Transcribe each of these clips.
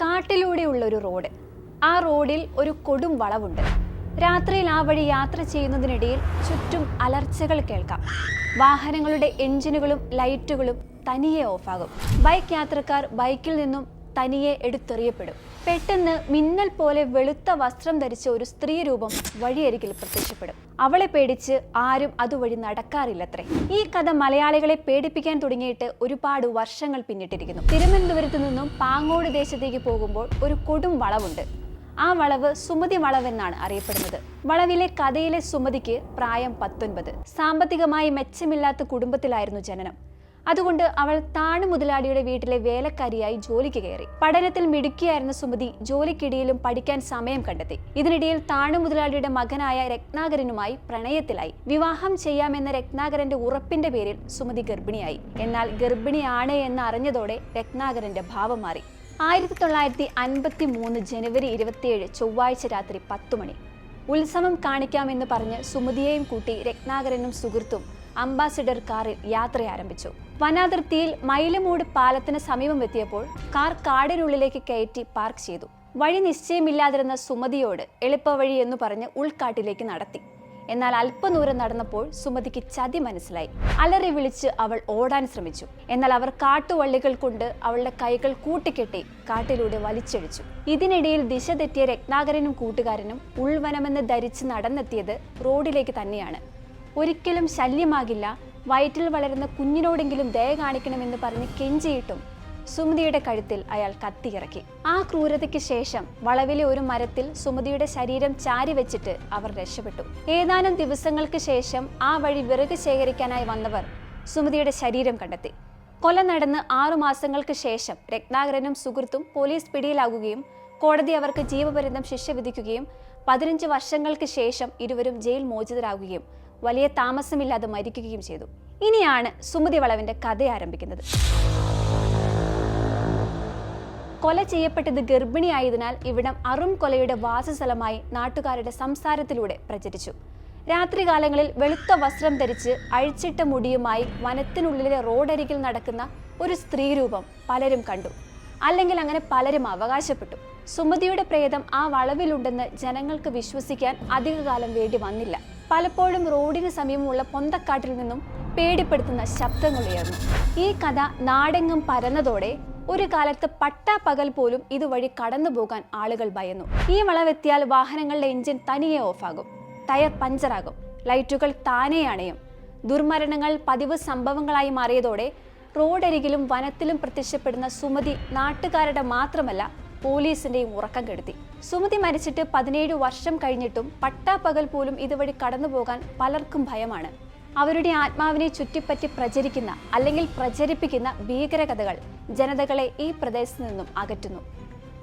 കാട്ടിലൂടെയുള്ള ഒരു റോഡ്. ആ റോഡിൽ ഒരു കൊടും വളവുണ്ട്. രാത്രിയിൽ ആ വഴി യാത്ര ചെയ്യുന്നതിനിടയിൽ ചുറ്റും അലർച്ചകൾ കേൾക്കാം. വാഹനങ്ങളുടെ എഞ്ചിനുകളും ലൈറ്റുകളും തനിയെ ഓഫാകും. ബൈക്ക് യാത്രക്കാർ ബൈക്കിൽ നിന്നും തനിയെ എടുത്തെറിയപ്പെടും. പെട്ടെന്ന് മിന്നൽ പോലെ വെളുത്ത വസ്ത്രം ധരിച്ച ഒരു സ്ത്രീ രൂപം വഴിയരികിൽ പ്രത്യക്ഷപ്പെടും. അവളെ പേടിച്ച് ആരും അതുവഴി നടക്കാറില്ലത്രേ. ഈ കഥ മലയാളികളെ പേടിപ്പിക്കാൻ തുടങ്ങിയിട്ട് ഒരുപാട് വർഷങ്ങൾ പിന്നിട്ടിരിക്കുന്നു. തിരുവനന്തപുരത്ത് നിന്നും പാങ്ങോട് ദേശത്തേക്ക് പോകുമ്പോൾ ഒരു കൊടും വളവുണ്ട്. ആ വളവ് സുമതി വളവെന്നാണ് അറിയപ്പെടുന്നത്. വളവിലെ കഥയിലെ സുമതിക്ക് പ്രായം പത്തൊൻപത്. സാമ്പത്തികമായി മെച്ചമില്ലാത്ത കുടുംബത്തിലായിരുന്നു ജനനം. അതുകൊണ്ട് അവൾ താണു മുതലാളിയുടെ വീട്ടിലെ വേലക്കാരിയായി ജോലിക്ക് കയറി. പഠനത്തിൽ മിടുക്കിയായിരുന്ന സുമതി ജോലിക്കിടയിലും പഠിക്കാൻ സമയം കണ്ടെത്തി. ഇതിനിടയിൽ താണു മുതലാളിയുടെ മകനായ രത്നാകരനുമായി പ്രണയത്തിലായി. വിവാഹം ചെയ്യാമെന്ന രത്നാകരന്റെ ഉറപ്പിന്റെ പേരിൽ സുമതി ഗർഭിണിയായി. എന്നാൽ ഗർഭിണിയാണ് എന്ന് അറിഞ്ഞതോടെ രത്നാകരന്റെ ഭാവം മാറി. ആയിരത്തി തൊള്ളായിരത്തി അൻപത്തി മൂന്ന് ജനുവരി ഇരുപത്തിയേഴ് ചൊവ്വാഴ്ച രാത്രി പത്തു മണി. ഉത്സവം കാണിക്കാമെന്ന് പറഞ്ഞ് സുമതിയെയും കൂട്ടി രത്നാകരനും സുഹൃത്തും അംബാസിഡർ കാറിൽ യാത്ര ആരംഭിച്ചു. വനാതിർത്തിയിൽ മൈലമൂട് പാലത്തിന് സമീപം എത്തിയപ്പോൾ കാർ കാടിനുള്ളിലേക്ക് കയറ്റി പാർക്ക് ചെയ്തു. വഴി നിശ്ചയമില്ലാതിരുന്ന സുമതിയോട് എളുപ്പവഴി എന്ന് പറഞ്ഞ് ഉൾക്കാട്ടിലേക്ക് നടത്തി. എന്നാൽ അല്പദൂരം നടന്നപ്പോൾ സുമതിക്ക് ചതി മനസ്സിലായി. അലറി വിളിച്ച് അവൾ ഓടാൻ ശ്രമിച്ചു. എന്നാൽ അവർ കാട്ടുവള്ളികൾ കൊണ്ട് അവളുടെ കൈകൾ കൂട്ടിക്കെട്ടി കാട്ടിലൂടെ വലിച്ചഴിച്ചു. ഇതിനിടയിൽ ദിശ തെറ്റിയ രത്നാകരനും കൂട്ടുകാരനും ഉൾവനമെന്ന് ധരിച്ച് നടന്നെത്തിയത് റോഡിലേക്ക് തന്നെയാണ്. ഒരിക്കലും ശല്യമാകില്ല. വയറ്റിൽ വളരുന്ന കുഞ്ഞിനോടെങ്കിലും ദയ കാണിക്കണമെന്ന് പറഞ്ഞ് കെഞ്ചിയിട്ടും സുമതിയുടെ കഴുത്തിൽ അയാൾ കത്തിയിറക്കി. ആ ക്രൂരതയ്ക്ക് ശേഷം വളവിലെ ഒരു മരത്തിൽ സുമതിയുടെ ശരീരം ചാരി വെച്ചിട്ട് അവർ രക്ഷപ്പെട്ടു. ഏതാനും ദിവസങ്ങൾക്ക് ശേഷം ആ വഴി വിറക് ശേഖരിക്കാനായി വന്നവർ സുമതിയുടെ ശരീരം കണ്ടെത്തി. കൊല നടന്ന് ആറു മാസങ്ങൾക്ക് ശേഷം രത്നാകരനും സുഹൃത്തും പോലീസ് പിടിയിലാകുകയും കോടതി അവർക്ക് ജീവപര്യന്തം ശിക്ഷ വിധിക്കുകയും പതിനഞ്ച് വർഷങ്ങൾക്ക് ശേഷം ഇരുവരും ജയിൽ മോചിതരാകുകയും വലിയ താമസമില്ലാതെ മരിക്കുകയും ചെയ്തു. ഇനിയാണ് സുമതി വളവിന്റെ കഥ ആരംഭിക്കുന്നത്. കൊല ചെയ്യപ്പെട്ടത് ഗർഭിണിയായതിനാൽ ഇവിടം അറും കൊലയുടെ വാസസ്ഥലമായി നാട്ടുകാരുടെ സംസാരത്തിലൂടെ പ്രചരിച്ചു. രാത്രികാലങ്ങളിൽ വെളുത്ത വസ്ത്രം ധരിച്ച് അഴിച്ചിട്ട മുടിയുമായി വനത്തിനുള്ളിലെ റോഡരികിൽ നടക്കുന്ന ഒരു സ്ത്രീരൂപം പലരും കണ്ടു. അല്ലെങ്കിൽ അങ്ങനെ പലരും അവകാശപ്പെട്ടു. സുമതിയുടെ പ്രേതം ആ വളവിലുണ്ടെന്ന് ജനങ്ങൾക്ക് വിശ്വസിക്കാൻ അധികകാലം വേണ്ടി വന്നില്ല. പലപ്പോഴും റോഡിന് സമീപമുള്ള പൊന്തക്കാട്ടിൽ നിന്നും പേടിപ്പെടുത്തുന്ന ശബ്ദങ്ങൾ ഉയർന്നു. ഈ കഥ നാടെങ്ങും പരന്നതോടെ ഒരു കാലത്ത് പട്ടാപ്പകൽ പോലും ഇതുവഴി കടന്നു പോകാൻ ആളുകൾ ഭയന്നു. ഈ വളവെത്തിയാൽ വാഹനങ്ങളുടെ എഞ്ചിൻ തനിയെ ഓഫാകും. ടയർ പഞ്ചറാകും. ലൈറ്റുകൾ താനേ അണയും. ദുർമരണങ്ങൾ പതിവ് സംഭവങ്ങളായി മാറിയതോടെ റോഡരികിലും വനത്തിലും പ്രത്യക്ഷപ്പെടുന്ന സുമതി നാട്ടുകാരുടെ മാത്രമല്ല പോലീസിന്റെയും ഉറക്കം കെടുത്തി. സുമതി മരിച്ചിട്ട് പതിനേഴ് വർഷം കഴിഞ്ഞിട്ടും പട്ടാപ്പകൽ പോലും ഇതുവഴി കടന്നുപോകാൻ പലർക്കും ഭയമാണ്. അവരുടെ ആത്മാവിനെ ചുറ്റിപ്പറ്റി പ്രചരിക്കുന്ന അല്ലെങ്കിൽ പ്രചരിപ്പിക്കുന്ന ഭീകരകഥകൾ ജനതകളെ ഈ പ്രദേശത്തു നിന്നും അകറ്റുന്നു.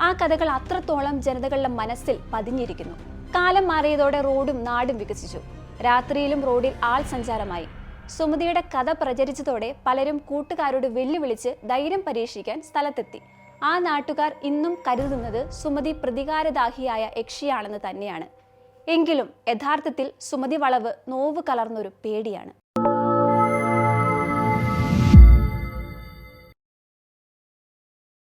ആ കഥകൾ അത്രത്തോളം ജനതകളുടെ മനസ്സിൽ പതിഞ്ഞിരിക്കുന്നു. കാലം മാറിയതോടെ റോഡും നാടും വികസിച്ചു. രാത്രിയിലും റോഡിൽ ആൾ സഞ്ചാരമായി. സുമതിയുടെ കഥ പ്രചരിച്ചതോടെ പലരും കൂട്ടുകാരോട് വെല്ലുവിളിച്ച് ധൈര്യം പരീക്ഷിക്കാൻ സ്ഥലത്തെത്തി. ആ നാട്ടുകാർ ഇന്നും കരുതുന്നത് സുമതി പ്രതികാരദാഹിയായ യക്ഷിയാണെന്ന് തന്നെയാണ്. എങ്കിലും യഥാർത്ഥത്തിൽ സുമതി വളവ് നോവ് കലർന്നൊരു പേടിയാണ്.